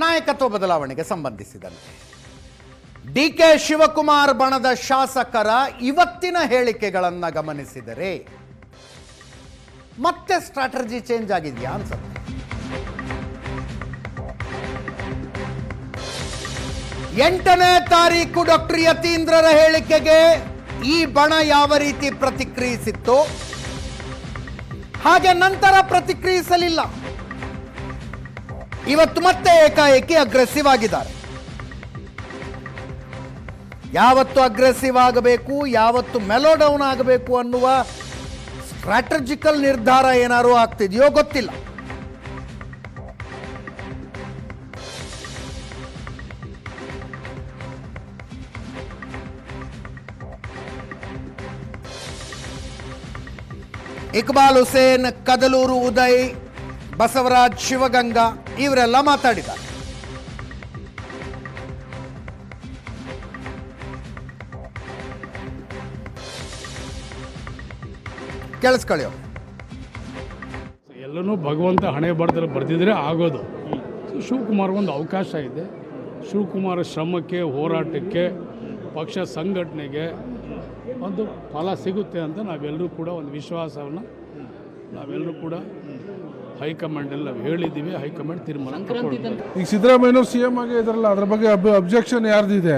ನಾಯಕತ್ವ ಬದಲಾವಣೆಗೆ ಸಂಬಂಧಿಸಿದಂತೆ. ಡಿ ಕೆ ಶಿವಕುಮಾರ್ ಬಣದ ಶಾಸಕರ ಇವತ್ತಿನ ಹೇಳಿಕೆಗಳನ್ನು ಗಮನಿಸಿದರೆ ಮತ್ತೆ ಸ್ಟ್ರಾಟಜಿ ಚೇಂಜ್ ಆಗಿದೆಯಾ ಅನ್ಸುತ್ತೆ. ಎಂಟನೇ ತಾರೀಕು ಡಾಕ್ಟರ್ ಯತೀಂದ್ರರ ಹೇಳಿಕೆಗೆ ಈ ಬಣ ಯಾವ ರೀತಿ ಪ್ರತಿಕ್ರಿಯಿಸಿತ್ತು ಹಾಗೆ ನಂತರ ಪ್ರತಿಕ್ರಿಯಿಸಲಿಲ್ಲ. ಇವತ್ತು ಮತ್ತೆ ಏಕಾಏಕಿ ಅಗ್ರೆಸಿವ್ ಆಗಿದ್ದಾರೆ. ಯಾವತ್ತು ಅಗ್ರೆಸಿವ್ ಆಗಬೇಕು, ಯಾವತ್ತು ಮೆಲೋ ಡೌನ್ ಆಗಬೇಕು ಅನ್ನುವ ಸ್ಟ್ರಾಟಜಿಕಲ್ ನಿರ್ಧಾರ ಏನಾದರೂ ಆಗ್ತಿದೆಯೋ ಗೊತ್ತಿಲ್ಲ. ಇಕ್ಬಾಲ್ ಹುಸೇನ್, ಕದಲೂರು ಉದಯ್, ಬಸವರಾಜ್ ಶಿವಗಂಗಾ. ಇವರೆಲ್ಲ ಮಾತಾಡಿದ್ದಾರೆ. ಕೇಳಿಸ್ಕೊಳ್ಳಿ. ಎಲ್ಲನೂ ಭಗವಂತ ಹಣೆ ಬರ್ದಲ್ಲಿ ಬರ್ದಿದ್ರೆ ಆಗೋದು. ಶಿವಕುಮಾರ್ ಒಂದು ಅವಕಾಶ ಇದೆ. ಶಿವಕುಮಾರ ಶ್ರಮಕ್ಕೆ, ಹೋರಾಟಕ್ಕೆ, ಪಕ್ಷ ಸಂಘಟನೆಗೆ ಒಂದು ಫಲ ಸಿಗುತ್ತೆ ಅಂತ ನಾವೆಲ್ಲರೂ ಕೂಡ ಒಂದು ವಿಶ್ವಾಸವನ್ನು ನಾವೆಲ್ಲರೂ ಕೂಡ ಹೈಕಮಾಂಡಲ್ಲಿ ನಾವು ಹೇಳಿದ್ದೀವಿ ಹೈಕಮಾಂಡ್ ತೀರ್ಮಾನ ಈಗ ಸಿದ್ದರಾಮಯ್ಯನವ್ರು ಸಿ ಎಂ ಆಗಿ ಇದ್ರಲ್ಲ ಅದ್ರ ಬಗ್ಗೆ ಅಬ್ಜೆಕ್ಷನ್ ಯಾರ್ದಿದೆ?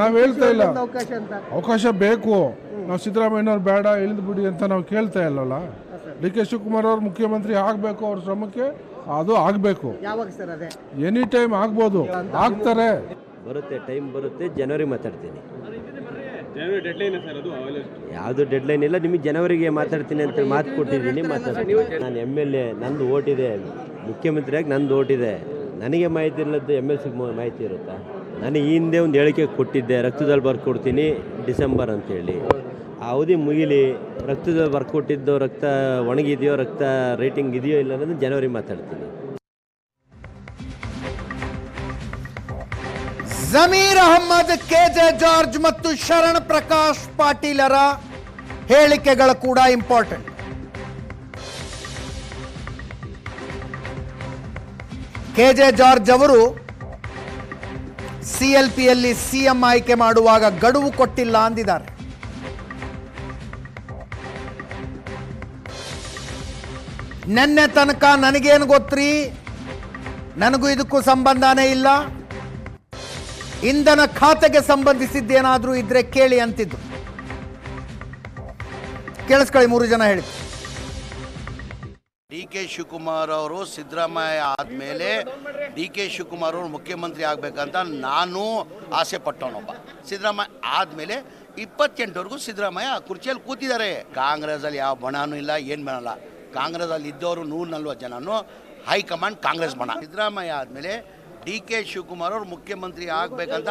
ನಾವು ಹೇಳ್ತಾ ಇಲ್ಲ. ಅವಕಾಶ ಬೇಕು. ನಾವು ಸಿದ್ದರಾಮಯ್ಯನವ್ರು ಬೇಡ ಇಳಿದು ಬಿಡಿ ಅಂತ ನಾವು ಕೇಳ್ತಾ ಇಲ್ಲಲ್ಲ? ಡಿ ಕೆ ಶಿವಕುಮಾರ್ ಅವ್ರು ಮುಖ್ಯಮಂತ್ರಿ ಆಗಬೇಕು ಅವ್ರ ಶ್ರಮಕ್ಕೆ ಅದು ಆಗಬೇಕು. ಯಾವಾಗ ಸರ್ ಅದೇ? ಎನಿ ಟೈಮ್ ಆಗ್ಬೋದು ಆಗ್ತಾರೆ. ಬರುತ್ತೆ ಟೈಮ್ ಬರುತ್ತೆ. ಜನವರಿ ಮಾತಾಡ್ತೀನಿ. ಯಾವುದು ಡೆಡ್ಲೈನ್ ಇಲ್ಲ ನಿಮಗೆ ಜನವರಿಗೆ ಮಾತಾಡ್ತೀನಿ ಅಂತ ಮಾತು ಕೊಟ್ಟಿದ್ದೀನಿ ಮಾತಾಡ್ತೀನಿ. ನಾನು ಎಂ ಎಲ್ ಎ ನಂದು ಓಟಿದೆ ಮುಖ್ಯಮಂತ್ರಿಯಾಗಿ ನಂದು ಓಟಿದೆ ನನಗೆ ಮಾಹಿತಿ ಇಲ್ಲದ್ದು ಎಂ ಎಲ್ ಸಿ ಮಾಹಿತಿ ಇರುತ್ತಾ? ನಾನು ಈ ಹಿಂದೆ ಒಂದು ಹೇಳಿಕೆ ಕೊಟ್ಟಿದ್ದೆ ರಕ್ತದಲ್ಲಿ ಬರ್ಕೊಡ್ತೀನಿ ಡಿಸೆಂಬರ್ ಅಂತೇಳಿ ಆ ಅವಧಿ ಮುಗಿಲಿ ರಕ್ತದಲ್ಲಿ ಬರ್ಕೊಟ್ಟಿದ್ದು ರಕ್ತ ಒಣಗಿದೆಯೋ ರಕ್ತ ರೇಟಿಂಗ್ ಇದೆಯೋ ಇಲ್ಲ ಅನ್ನೋದು ಜನವರಿ ಮಾತಾಡ್ತೀನಿ. ಜಮೀರ್ ಅಹಮ್ಮದ್, ಕೆಜೆ ಜಾರ್ಜ್ ಮತ್ತು ಶರಣ್ ಪ್ರಕಾಶ್ ಪಾಟೀಲರ ಹೇಳಿಕೆಗಳು ಕೂಡ ಇಂಪಾರ್ಟೆಂಟ್ ಕೆಜೆ ಜಾರ್ಜ್ ಅವರು ಸಿಎಲ್ಪಿಯಲ್ಲಿ ಸಿಎಂ ಆಯ್ಕೆ ಮಾಡುವಾಗ ಗಡುವು ಕೊಟ್ಟಿಲ್ಲ ಅಂದಿದ್ದಾರೆ. ನಿನ್ನೆ ತನಕ ನನಗೇನು ಗೊತ್ತ್ರಿ? ನನಗೂ ಇದಕ್ಕೂ ಸಂಬಂಧನೇ ಇಲ್ಲ. ಇಂಧನ ಖಾತೆಗೆ ಸಂಬಂಧಿಸಿದ್ದೇನಾದರೂ ಇದ್ರೆ ಕೇಳಿ ಅಂತಿದ್ದು ಕೇಳಿಸ್ಕೊಳ್ಳಿ, ಮೂರು ಜನ ಹೇಳಿ. ಡಿ ಕೆ ಶಿವಕುಮಾರ್ ಅವರು ಸಿದ್ದರಾಮಯ್ಯ ಆದಮೇಲೆ ಡಿ ಕೆ ಶಿವಕುಮಾರ್ ಅವರು ಮುಖ್ಯಮಂತ್ರಿ ಆಗಬೇಕಂತ ನಾನು ಆಸೆ ಪಟ್ಟವನೊಬ್ಬ. ಸಿದ್ದರಾಮಯ್ಯ ಆದಮೇಲೆ ಇಪ್ಪತ್ತೆಂಟವರೆಗೂ ಸಿದ್ದರಾಮಯ್ಯ ಕುರ್ಚಿಯಲ್ಲಿ ಕೂತಿದ್ದಾರೆ. ಕಾಂಗ್ರೆಸ್ಸಲ್ಲಿ ಯಾವ ಬಣನೂ ಇಲ್ಲ, ಏನು ಬಣಲ್ಲ ಕಾಂಗ್ರೆಸ್ಸಲ್ಲಿ ಇದ್ದವರು ನೂರ ನಲ್ವತ್ತು ಜನನು ಹೈಕಮಾಂಡ್ ಕಾಂಗ್ರೆಸ್ ಬಣ. ಸಿದ್ದರಾಮಯ್ಯ ಆದಮೇಲೆ ಡಿ ಕೆ ಶಿವಕುಮಾರ್ ಅವರು ಮುಖ್ಯಮಂತ್ರಿ ಆಗಬೇಕಂತ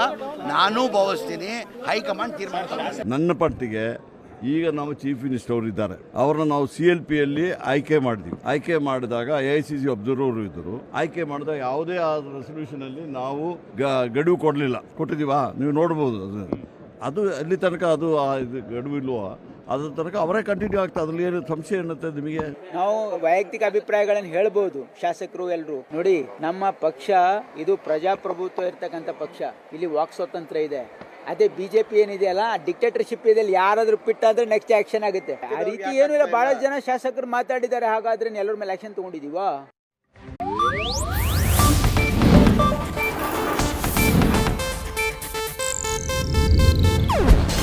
ನಾನು ಭಾವಿಸ್ತೀನಿ. ಹೈಕಮಾಂಡ್ ತೀರ್ಮಾನ. ನನ್ನ ಪಟ್ಟಿಗೆ ಈಗ ನಾವು ಚೀಫ್ ಮಿನಿಸ್ಟರ್ ಅವರು ಇದ್ದಾರೆ. ಅವ್ರನ್ನ ನಾವು ಸಿ ಎಲ್ ಪಿಯಲ್ಲಿ ಆಯ್ಕೆ ಮಾಡಿದ್ವಿ. ಆಯ್ಕೆ ಮಾಡಿದಾಗ A I C C observer ಇದ್ದರು. ಆಯ್ಕೆ ಮಾಡಿದಾಗ ಯಾವುದೇ ಆದ ರೆಸಲ್ಯೂಷನ್ ಅಲ್ಲಿ ನಾವು ಗಡುವು ಕೊಡಲಿಲ್ಲ. ಕೊಟ್ಟಿದ್ದೀವಾ? ನೀವು ನೋಡ್ಬೋದು ಅದು. ಅಲ್ಲಿ ತನಕ ಅದು ಗಡುವು ಇಲ್ವೋ ಅದ್ರ ತನಕ ಅವರೇ ಕಂಟಿನ್ಯೂ ಆಗ್ತಾ ಅದ್ರಲ್ಲಿ ಏನು ಸಂಶಯ ಏನತ್ತೆ ನಿಮಗೆ? ನಾವು ವೈಯಕ್ತಿಕ ಅಭಿಪ್ರಾಯಗಳನ್ನು ಹೇಳ್ಬೋದು ಶಾಸಕರು ಎಲ್ಲರೂ ನೋಡಿ ನಮ್ಮ ಪಕ್ಷ ಇದು ಪ್ರಜಾಪ್ರಭುತ್ವ ಇರ್ತಕ್ಕಂಥ ಪಕ್ಷ. ಇಲ್ಲಿ ವಾಕ್ ಸ್ವಾತಂತ್ರ್ಯ ಇದೆ. ಅದೇ ಬಿಜೆಪಿ ಏನಿದೆಯಲ್ಲ ಡಿಕ್ಟೇಟರ್ಶಿಪ್ ಇದೆ ಯಾರಾದ್ರೂ ಪಿಟ್ಟಾದ್ರೆ ನೆಕ್ಸ್ಟ್ ಆಕ್ಷನ್ ಆಗುತ್ತೆ. ಆ ರೀತಿ ಏನು ಇಲ್ಲ ಬಹಳ ಜನ ಶಾಸಕರು ಮಾತಾಡಿದ್ದಾರೆ ಹಾಗಾದ್ರೆ ಎಲ್ಲರ ಮೇಲೆ ಆಕ್ಷನ್ ತಗೊಂಡಿದೀವಾ